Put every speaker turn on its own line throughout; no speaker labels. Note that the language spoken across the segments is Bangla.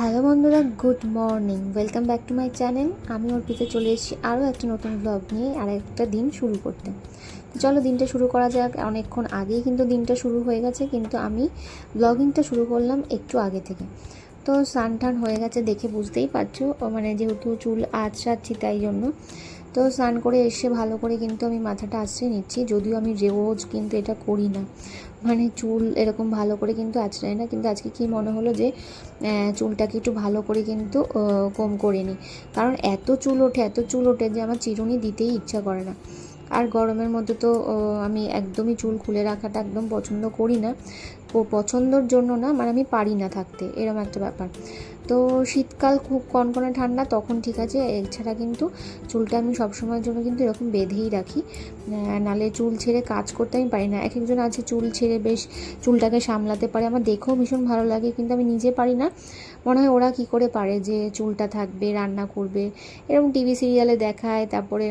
হ্যালো বন্ধুরা, good morning. Welcome back to my channel আমি ওর অর্পিতে চলে এসেছি আরও একটা নতুন ব্লগ নিয়ে আর একটা দিন শুরু করতে। চলো দিনটা শুরু করা যাক। অনেকক্ষণ আগেই কিন্তু দিনটা শুরু হয়ে গেছে, কিন্তু আমি ব্লগিংটা শুরু করলাম একটু আগে থেকে। তো স্নান টান হয়ে গেছে দেখে বুঝতেই পারছ। মানে যেহেতু চুল আঁচড়াচ্ছি তাই জন্য। তো স্নান করে এসে ভালো করে কিন্তু আমি মাথাটা আঁচড়ে নিচ্ছি। যদিও আমি রোজ কিন্তু এটা করি না। মানে চুল এরকম ভালো করে কিন্তু আঁচড়াই না। কিন্তু আজকে কি মনে হলো যে চুলটাকে একটু ভালো করে কিন্তু কম করে নিই। কারণ এত চুল ওঠে, এত চুল ওঠে যে আমার চিরুনি দিতেই ইচ্ছা করে না। আর গরমের মধ্যে তো আমি একদমই চুল খুলে রাখাটা একদম পছন্দ করি না। পছন্দর জন্য না মানে আমি পারি না থাকতে এরকম একটা ব্যাপার। তো শীতকাল খুব কনকনে ঠান্ডা, তখন ঠিক আছে, এছাড়া কিন্তু চুলটা আমি সবসময়ের জন্য কিন্তু এরকম বেঁধেই রাখি। নালে চুল ছেড়ে কাজ করতে আমি পারি না। এক একজন আছে চুল ছেড়ে বেশ চুলটাকে সামলাতে পারে, আমার দেখেও ভীষণ ভালো লাগে, কিন্তু আমি নিজে পারি না। মনে হয় ওরা কি করে পারে যে চুলটা থাকবে, রান্না করবে, এরকম টিভি সিরিয়ালে দেখায়, তারপরে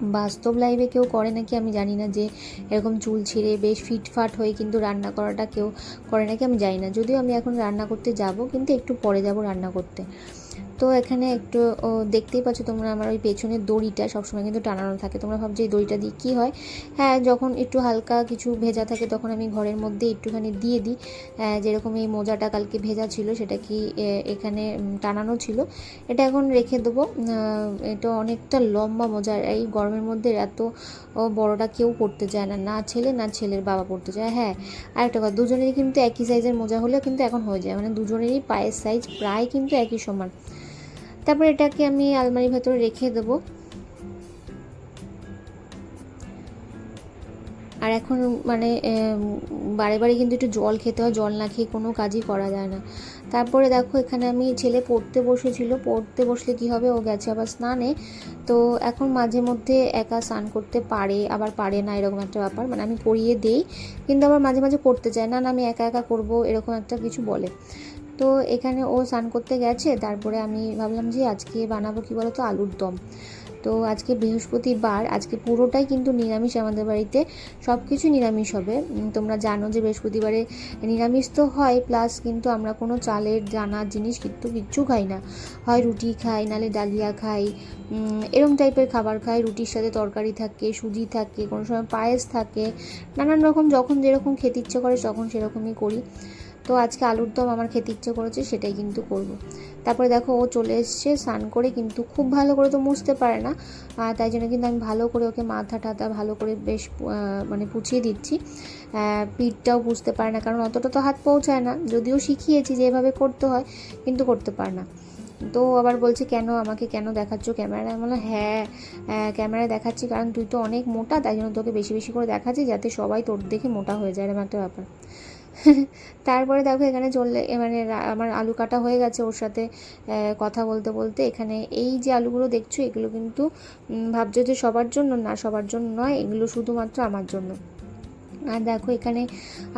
বাস্তব লাইফে কেউ করে নাকি? আমি জানি না যে এরকম চুল ছিঁড়ে বেশ ফিটফাট হয়ে কিন্তু রান্না করাটা কেউ করে নাকি? আমি জানি না। যদিও আমি এখন রান্না করতে যাব, কিন্তু একটু পরে যাব রান্না করতে। তো এখানে একটু দেখতেই পাচ্ছ তোমরা আমার ওই পেছনের দড়িটা সবসময় কিন্তু টানানো থাকে। তোমরা ভাবছ এই দড়িটা দিয়ে কী হয়? হ্যাঁ যখন একটু হালকা কিছু ভেজা থাকে তখন আমি ঘরের মধ্যে একটুখানি দিয়ে দিই। যেরকম এই মোজাটা কালকে ভেজা ছিল সেটা কি এখানে টানানো ছিল। এটা এখন রেখে দেবো। এটা অনেকটা লম্বা মোজা। এই গরমের মধ্যে এত বড়টা কেউ পড়তে চায় না। না ছেলে, না ছেলের বাবা পড়তে চায়। হ্যাঁ আর একটা কথা, দুজনেরই কিন্তু একই সাইজের মোজা হলেও কিন্তু এখন হয়ে যায়। মানে দুজনেরই পায়ের সাইজ প্রায় কিন্তু একই সমান। তারপর এটাকে আমি আলমারির ভেতরে রেখে দেবো। আর এখন মানে বারে বারে কিন্তু একটু জল খেতে হয়, জল না খেয়ে কোনো কাজই করা যায় না। তারপরে দেখো, এখানে আমি ছেলে পড়তে বসেছিল, পড়তে বসলে কি হবে? ও গেছে আবার স্নানে। তো এখন মাঝে মধ্যে একা স্নান করতে পারে, আবার পারে না, এরকম একটা ব্যাপার। মানে আমি করিয়ে দেই, কিন্তু আবার মাঝে মাঝে করতে চায়। না না, আমি একা একা করব, এরকম একটা কিছু বলে। তো এখানে ও স্নান করতে গেছে, তারপরে আমি ভাবলাম যে আজকে বানাবো কি বলতো, আলুর দম। তো আজকে বৃহস্পতিবার, আজকে পুরোটাই কিন্তু নিরামিষ আমাদের বাড়িতে সব কিছু নিরামিষ হবে। তোমরা জানো যে বৃহস্পতিবারে নিরামিষ তো হয়, প্লাস কিন্তু আমরা কোনো চালের দানার জিনিস কিন্তু কিচ্ছু খাই না। হয় রুটি খাই, নালে ডালিয়া খাই এরম টাইপের খাবার খাই। রুটির সাথে তরকারি থাকে, সুজি থাকে, কোনো সময় পায়েস থাকে, নানান রকম, যখন যেরকম খেতে ইচ্ছে করে, তখন সেরকমই করি। তো আজকে আলুর দম আমার খেতে ইচ্ছে করেছে, সেটাই কিন্তু করব। তারপরে দেখো, ও চলে এসছে স্নান করে, কিন্তু খুব ভালো করে তো মুছতে পারে না। তাই জন্য কিন্তু আমি ভালো করে ওকে মাথা টাথা ভালো করে বেশ মানে পুছিয়ে দিচ্ছি। পিঠটাও পুষতে পারে না, কারণ অতটা তো হাত পৌঁছায় না। যদিও শিখিয়েছি যে এভাবে করতে হয়, কিন্তু করতে পারে না। তো আবার বলছে, কেন আমাকে কেন দেখাচ্ছ ক্যামেরায়? বললাম হ্যাঁ ক্যামেরায় দেখাচ্ছি, কারণ তুই তো অনেক মোটা, তাই জন্য তোকে বেশি বেশি করে দেখাচ্ছি, যাতে সবাই তোর দেখে মোটা হয়ে যায়। এরকম একটা ব্যাপার। তারপরে দেখো এখানে চললে মানে আমার আলু কাটা হয়ে গেছে ওর সাথে কথা বলতে বলতে। এখানে এই যে আলুগুলো দেখছ, এগুলো কিন্তু ভাবছ যে সবার জন্য? না, সবার জন্য নয়, এগুলো শুধুমাত্র আমার জন্য। আর দেখো এখানে,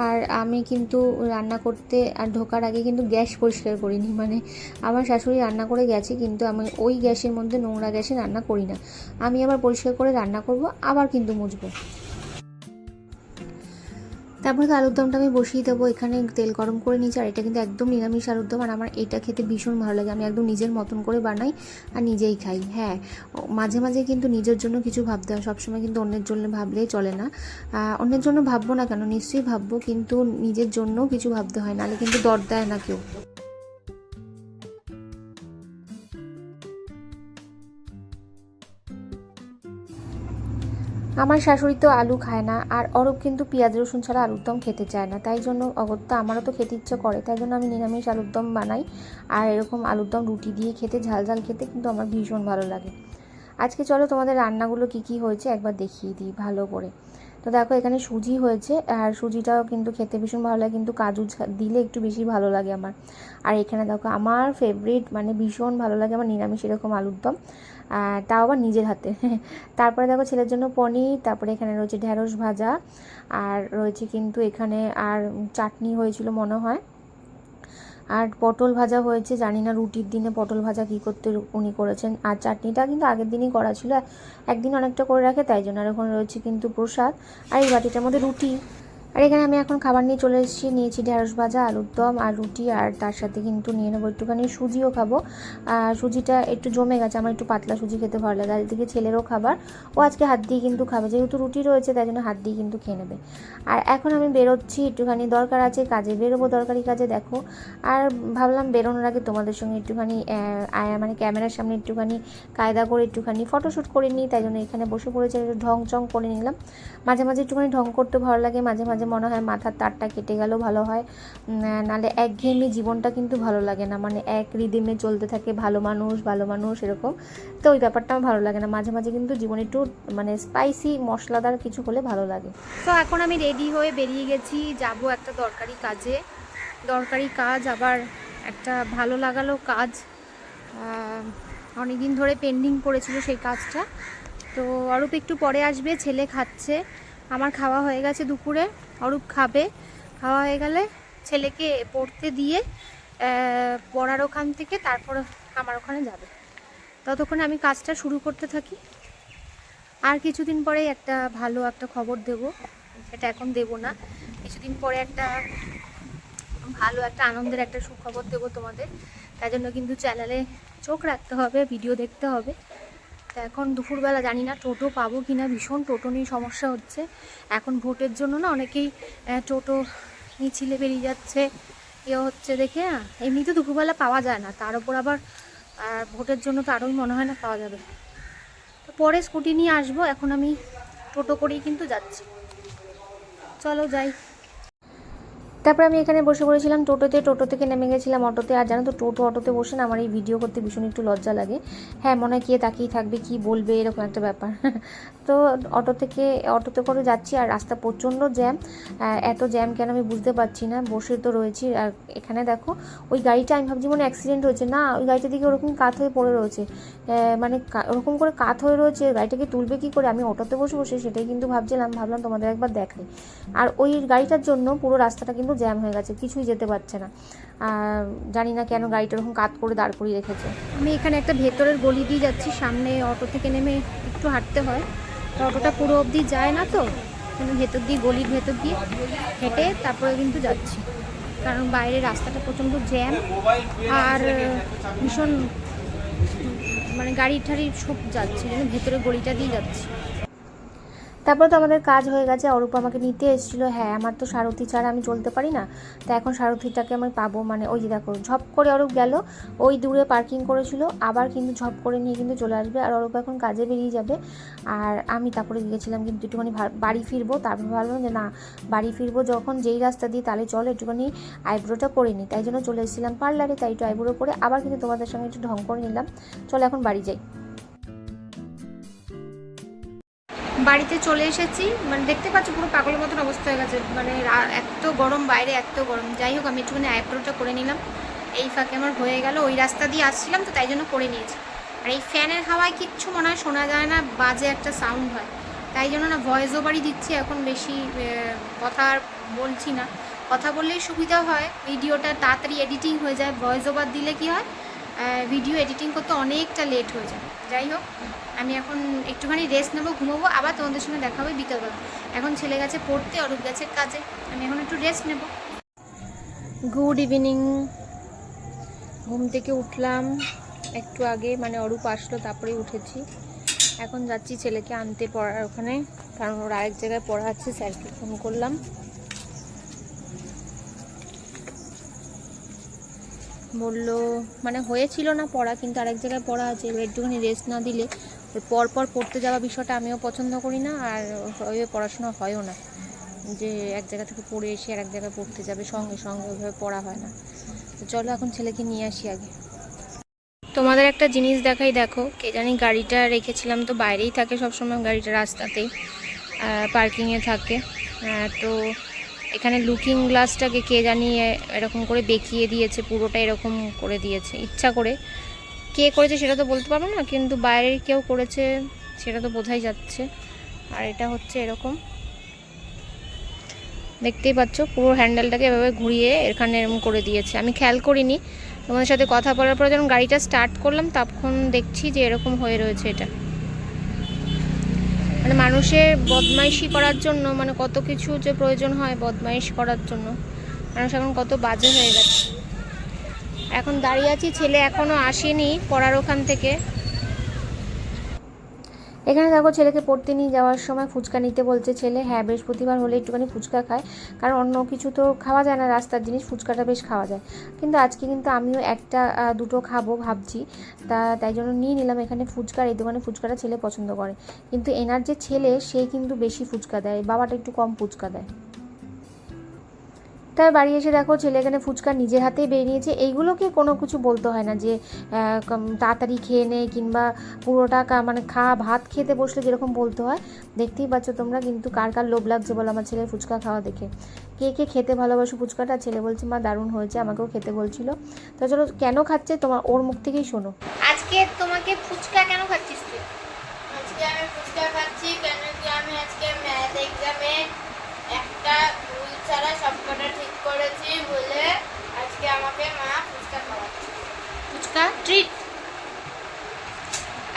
আর আমি কিন্তু রান্না করতে আর ঢোকার আগে কিন্তু গ্যাস পরিষ্কার করিনি। মানে আমার শাশুড়ি রান্না করে গেছে, কিন্তু আমি ওই গ্যাসের মধ্যে নোংরা গ্যাসে রান্না করি না। আমি আবার পরিষ্কার করে রান্না করব, আবার কিন্তু মুছবো। তারপরে তো আলুর দমটা আমি বসিয়ে দেবো, এখানে তেল গরম করে নিয়েছি, আর এটা কিন্তু একদম নিরামিষ আলুর দম আর আমার এটা খেতে ভীষণ ভালো লাগে। আমি একদম নিজের মতন করে বানাই আর নিজেই খাই হ্যাঁ। মাঝে মাঝে কিন্তু নিজের জন্য কিছু ভাবতে হয়, সবসময় কিন্তু অন্যের জন্য ভাবলেই চলে না। অন্যের জন্য ভাববো না কেন? নিশ্চয়ই ভাববো, কিন্তু নিজের জন্য কিছু ভাবতে হয়, নাহলে কিন্তু দর দেয় না কেউ। আমার শাশুড়ি তো আলু খায় না, আর অরূপ কিন্তু পেঁয়াজ, রসুন ছাড়া আলুর দম খেতে চায় না। তাই জন্য অগত্যা আমারও তো খেতে ইচ্ছে করে, তাই জন্য আমি নিরামিষ আলুর দম বানাই, আর এরকম আলুর দম রুটি দিয়ে খেতে, ঝাল ঝাল খেতে কিন্তু আমার ভীষণ ভালো লাগে। আজকে চলো তোমাদের রান্নাগুলো কি কি হয়েছে একবার দেখিয়ে দিই ভালো করে। তো দেখো, এখানে সুজি হয়েছে, আর সুজিটাও কিন্তু খেতে ভীষণ ভালো লাগে, কিন্তু কাজু দিলে একটু বেশি ভালো লাগে আমার। আর এখানে দেখো, আমার ফেভারিট মানে ভীষণ ভালো লাগে আমার নিরামিষ এরকম আলুর দম। তাও আবার নিজের হাতে। তারপরে দেখো ছেলের জন্য পনির, তারপরে এখানে রয়েছে ঢ্যাঁড়স ভাজা, আর রয়েছে কিন্তু এখানে আর চাটনি হয়েছিল মনে হয়। আর পটল ভাজা হয়েছে, জানি না রুটির দিনে পটল ভাজা কী করতে উনি করেছেন। আর চাটনিটা কিন্তু আগের দিনই করা ছিল, একদিন অনেকটা করে রাখে, তাই জন্য। আর ওখানে রয়েছে কিন্তু প্রসাদ, আর এই বাটিটার মধ্যে রুটি। আর এখানে আমি এখন খাবার নিয়ে চলে এসেছি। নিয়েছি ঢেঁড়স ভাজা, আলুর দম আর রুটি, আর তার সাথে কিন্তু নিয়ে নেব একটুখানি সুজিও খাব। আর সুজিটা একটু জমে গেছে, আমার একটু পাতলা সুজি খেতে ভালো লাগে। আর এদিকে ছেলেরও খাবার। ও আজকে হাত দিয়ে কিন্তু খাবে, যেহেতু রুটি রয়েছে, তাই জন্য হাত দিয়ে কিন্তু খেয়ে নেবে। আর এখন আমি বেরোচ্ছি, একটুখানি দরকার আছে কাজে। বেরোবো দরকারি কাজে, দেখো। আর ভাবলাম বেরোনোর আগে তোমাদের সঙ্গে একটুখানি মানে ক্যামেরার সামনে একটুখানি কায়দা করে একটুখানি ফটোশ্যুট করে নিই। তাই জন্য এখানে বসে পড়েছে একটু ঢং চং করে নিলাম। মাঝে মাঝে একটুখানি ঢং করতে ভালো লাগে, মাঝে মাঝে মনে হয় মাথার তারটা কেটে গেলেও ভালো হয় নাহলে একঘেয়েমি জীবনটা কিন্তু ভালো লাগে না। মানে এক রিদিমে চলতে থাকে, ভালো মানুষ ভালো মানুষ এরকম। তো ওই ব্যাপারটা আমার ভালো লাগে না। মাঝে মাঝে কিন্তু জীবনে একটু মানে স্পাইসি মশলাদার কিছু হলে ভালো লাগে। তো এখন আমি রেডি হয়ে বেরিয়ে গেছি। যাব একটা দরকারি কাজে। দরকারি কাজ আবার একটা ভালো লাগালো কাজ। অনেক দিন ধরে পেন্ডিং পড়েছিল সেই কাজটা। তো অরূপ একটু পরে আসবে, ছেলে খাচ্ছে। আমার খাওয়া হয়ে গেছে দুপুরে, অরূপ খাবে। খাওয়া হয়ে গেলে ছেলেকে পড়তে দিয়ে পড়ার ওখান থেকে তারপর আমার ওখানে যাবে। ততক্ষণে আমি কাজটা শুরু করতে থাকি। আর কিছুদিন পরে একটা ভালো একটা খবর দেব। সেটা এখন দেব না। কিছুদিন পরে একটা ভালো একটা আনন্দের একটা সুখবর দেবো তোমাদের। তাই জন্য কিন্তু চ্যানেলে চোখ রাখতে হবে ভিডিও দেখতে হবে। তো এখন দুপুরবেলা জানি না টোটো পাবো কি না, ভীষণ টোটো নিয়ে সমস্যা হচ্ছে। এখন ভোটের জন্য না অনেকেই টোটো মিছিলে বেরিয়ে যাচ্ছে। ইয়ে হচ্ছে দেখে এমনিতে দুপুরবেলা পাওয়া যায় না, তার উপর আবার ভোটের জন্য তো আরোই মনে হয় না পাওয়া যাবে। তো পরে স্কুটি নিয়ে আসব, এখন আমি টোটো করেই কিন্তু যাচ্ছি। চলো যাই। তারপর আমি এখানে বসে পড়েছিলাম টোটোতে, টোটো থেকে নেমে গেছিলাম অটোতে। আর জানো তো, টোটো অটোতে বসে না আমার এই ভিডিও করতে ভীষণ একটু লজ্জা লাগে। হ্যাঁ মনে হয় কে তাকিয়ে থাকবে, কি বলবে, এরকম একটা ব্যাপার। তো অটো থেকে, অটোতে করে যাচ্ছি আর রাস্তা প্রচণ্ড জ্যাম। এত জ্যাম কেন আমি বুঝতে পারছি না। বসে তো রয়েছি। আর এখানে দেখো, ওই গাড়িটা আমি ভাবছি মনে অ্যাক্সিডেন্ট হয়েছে। না, ওই গাড়িটা দিকে ওরকম কাত হয়ে পড়ে রয়েছে। মানে ওরকম করে কাত হয়ে রয়েছে। গাড়িটাকে তুলবে কি করে? আমি অটোতে বসে বসে সেটাই কিন্তু ভাবছিলাম। ভাবলাম তোমাদের একবার দেখাই। আর ওই গাড়িটার জন্য পুরো রাস্তাটা কিন্তু জ্যাম হয়ে গেছে, কিছুই যেতে পারছে না। আর জানি না কেন গাড়িটা ওরকম কাত করে দাঁড় করিয়ে রেখেছে। আমি এখানে একটা ভেতরের গলি দিয়ে যাচ্ছি, সামনে অটো থেকে নেমে একটু হাঁটতে হয়। তো অটোটা পুরো অবধি যায় না তো ভেতর দিয়ে, গলির ভেতর দিয়ে হেঁটে তারপরে কিন্তু যাচ্ছি। কারণ বাইরে রাস্তাটা প্রচণ্ড জ্যাম আর ভীষণ মানে গাড়ি ঠাড়ি সব যাচ্ছে, যেন ভেতরে গলিটা দিয়ে যাচ্ছে। তারপর তো আমাদের কাজ হয়ে গেছে। অরূপ আমাকে নিতে এসেছিল। হ্যাঁ আমার তো সারথি ছাড়া আমি চলতে পারি না। তো এখন সারথিটাকে আমি পাবো। মানে ওই যে দেখো, ঝপ করে অরূপ গেল। ওই দূরে পার্কিং করেছিল। আবার কিন্তু ঝপ করে নিয়ে কিন্তু চলে আসবে। আর অরূপ এখন কাজে বেরিয়ে যাবে। আর আমি তারপরে গিয়েছিলাম কিন্তু একটুখানি বাড়ি ফিরবো। তারপর ভাবলাম যে না, বাড়ি ফিরবো যখন, যেই রাস্তা দিয়ে তাহলে চলো, একটুখানি আইব্রোটা করে নিই। তাই জন্য চলে এসেছিলাম পার্লারে। তাই একটু আইব্রো করে আবার কিন্তু তোমাদের সঙ্গে একটু ঢং করে নিলাম। চলো এখন বাড়ি যাই। বাড়িতে চলে এসেছি। মানে দেখতে পাচ্ছ পুরো পাগলের মতন অবস্থা হয়ে গেছে। মানে এত গরম, বাইরে এত গরম। যাই হোক, আমি একটুখানি আইব্রোটা করে নিলাম। এই ফাঁকে আমার হয়ে গেল। ওই রাস্তা দিয়ে আসছিলাম তো, তাই জন্য করে নিয়েছি। আর এই ফ্যানের হাওয়ায় কিচ্ছু মনে হয় শোনা যায় না, বাজে একটা সাউন্ড হয়। তাই জন্য না ভয়েস ওভারই দিচ্ছি, এখন বেশি কথা আর বলছি না। কথা বললেই সুবিধা হয় ভিডিওটা তাড়াতাড়ি এডিটিং হয়ে যায় ভয়েস ওভার দিলে কি হয়? ভিডিও এডিটিং করতে অনেকটা লেট হয়ে যায়। যাই হোক, আমি এখন একটুখানি রেস্ট নেব, ঘুমোবো, আবার তোমাদের সঙ্গে দেখা হবে বিকালবেলা। এখন ছেলে গেছে পড়তে, অরূপ গেছে কাজে। আমি এখন একটু রেস্ট নেব। গুড ইভিনিং ঘুম থেকে উঠলাম, একটু আগে মানে অরূপ আসলো, তারপরেই উঠেছি। এখন যাচ্ছি ছেলেকে আনতে পড়ার ওখানে, কারণ ওর আরেক জায়গায় পড়া আছে স্যারকে ফোন করলাম। বলল মানে হয়েছিল না পড়া, কিন্তু আরেক জায়গায় পড়া আছে, এবার একটুখানি রেস্ট না দিলে ওই পর পর পড়তে যাওয়া বিষয়টা আমিও পছন্দ করি না, আর ওইভাবে পড়াশোনা হয়ও না। যে এক জায়গা থেকে পড়ে এসে আর এক জায়গায় পড়তে যাবে, সঙ্গে সঙ্গে ওইভাবে পড়া হয় না। তো চলো এখন ছেলেকে নিয়ে আসি আগে। তোমাদের একটা জিনিস দেখাই, দেখো, কে জানি গাড়িটা রেখেছিলাম তো বাইরেই থাকে সবসময় গাড়িটা রাস্তাতেই পার্কিংয়ে থাকে। তো এখানে লুকিং গ্লাসটাকে কে জানি এরকম করে বেঁকিয়ে দিয়েছে, পুরোটা এরকম করে দিয়েছে, ইচ্ছা করে। কে করেছে সেটা তো বলতে পারব না, কিন্তু বাইরের কেউ করেছে সেটা তো বোঝাই যাচ্ছে। আর এটা হচ্ছে এরকম। দেখতেই পাচ্ছ, পুরো হ্যান্ডেলটাকে এভাবে ঘুরিয়ে এখানে এরকম করে দিয়েছে। আমি খেয়াল করিনি, তোমাদের সাথে কথা বলার পরে যখন গাড়িটা স্টার্ট করলাম, তখন দেখছি যে এরকম হয়ে রয়েছে এটা। মানে মানুষের বদমাইশি করার জন্য মানে কত কিছু যে প্রয়োজন হয় বদমাইশ করার জন্য। মানুষ এখন কত বাজে হয়ে গেছে। এখন দাঁড়িয়ে আছি, ছেলে এখনও আসেনি পড়ার ওখান থেকে। এখানে দেখো ছেলেকে পড়তে নিয়ে যাওয়ার সময় ফুচকা নিতে বলছে ছেলে হ্যাঁ বৃহস্পতিবার হলে একটুখানি ফুচকা খায়। কারণ অন্য কিছু তো খাওয়া যায় না, রাস্তার জিনিস, ফুচকাটা বেশ খাওয়া যায়। কিন্তু আজকে কিন্তু আমিও একটা দুটো খাব ভাবছি। তা তাই জন্য নিয়ে নিলাম এখানে ফুচকার এই দোকানে ফুচকাটা ছেলে পছন্দ করে। কিন্তু এনার যে ছেলে, সে কিন্তু বেশি ফুচকা দেয়, বাবাটা একটু কম ফুচকা দেয়। তাই বাড়ি এসে দেখো, ছেলে এখানে ফুচকা নিজের হাতেই বেরিয়ে নিয়েছে এইগুলোকে কোনো কিছু বলতে হয় না যে তাড়াতাড়ি খেয়ে নে কিংবা পুরোটা মানে খা, ভাত খেতে বসলে যেরকম বলতে হয়। দেখতেই পাচ্ছ তোমরা কিন্তু কার কার লোভ লাগছে বলো আমার ছেলের ফুচকা খাওয়া দেখে। কে কে খেতে ভালোবাসো ফুচকাটা? ছেলে বলছে, মা, দারুণ হয়েছে, আমাকেও খেতে বলছিল। তো চলো, কেন খাচ্ছে তোমার, ওর মুখ থেকেই শোনো। আজকে তোমাকে ফুচকা কেন খাচ্ছিস তুই
আজকে আমি ফুচকা খাচ্ছি কেন কি আমি আজকে ম্যাথ এক্সামে একটা ভুল ছাড়া সবকটা ঠিক করেছি বলে আজকে আমাকে মা ফুচকা খাওয়াচ্ছে
ফুচকা ট্রিট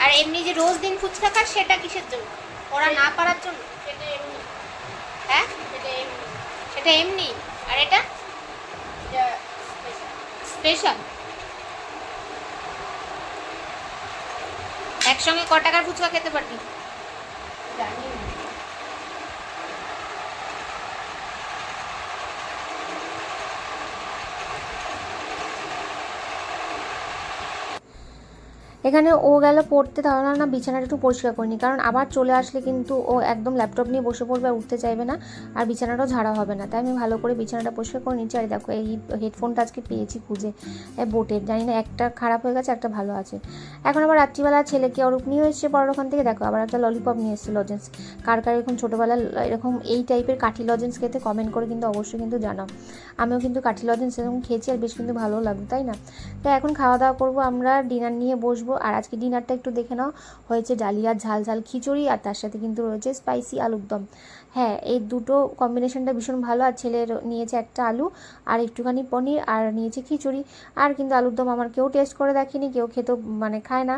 আর এমনি যে রোজ দিন ফুচকা খাস সেটা কিসের জন্য? ওরা না পারার জন্য?
সেটা এমনি।
হ্যাঁ?
সেটা এমনি।
সেটা এমনি? আর এটা?
এটা
স্পেশাল একসঙ্গে ক টাকার ফুচকা খেতে পারবি?
জানি
এখানে ও গেল পড়তে, তাহলে না বিছানাটা একটু পরিষ্কার করিনি কারণ আবার চলে আসলে কিন্তু ও একদম ল্যাপটপ নিয়ে বসে পড়বে আর উঠতে চাইবে না, আর বিছানাটাও ঝাড়া হবে না। তাই আমি ভালো করে বিছানাটা পরিষ্কার করে নিচ্ছি। আর দেখো, এই হেডফোনটা আজকে পেয়েছি খুঁজে বোটের জানি না, একটা খারাপ হয়ে গেছে, একটা ভালো আছে। এখন আবার রাত্রিবেলা ছেলেকে অরূপ নিয়ে এসছে পড়ার ওখান থেকে। দেখো, আবার একটা ললিপপ নিয়ে এসছে লজেন্স কার কার এরকম ছোটোবেলা এরকম এই টাইপের কাঠি লজেন্স খেতে কমেন্ট করে কিন্তু অবশ্যই কিন্তু জানাও। আমিও কিন্তু কাঠি লজেন্স এরকম খেয়েছি, আর বেশ কিন্তু ভালো লাগবে তাই না? তো এখন খাওয়া দাওয়া করব, আমরা ডিনার নিয়ে বসবো। আর আজকে ডিনারটা একটু দেখে নাও। হয়েছে ডালিয়া, ঝাল ঝাল খিচুড়ি আর তার সাথে কিন্তু রয়েছে স্পাইসি আলুর দম। হ্যাঁ এই দুটো কম্বিনেশনটা ভীষণ ভালো। আর ছেলের নিয়েছে একটা আলু আর একটুখানি পনির আর নিয়েছে খিচুড়ি। আর কিন্তু আলুর দম আমার কেউ টেস্ট করে দেখেনি, কেউ খেতেও মানে খায় না।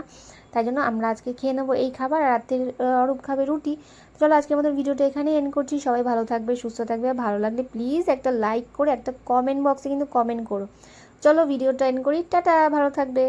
তাই জন্য আমরা আজকে খেয়ে নেব এই খাবার। আর রাত্রের অরূপ খাবে রুটি। চলো আজকের মতো ভিডিওটা এখানেই এন্ড করছি। সবাই ভালো থাকবে, সুস্থ থাকবে। ভালো লাগলে প্লিজ একটা লাইক করে, একটা কমেন্ট বক্সে কিন্তু কমেন্ট করো। চলো ভিডিওটা এন্ড করি। টাটা, ভালো থাকবে।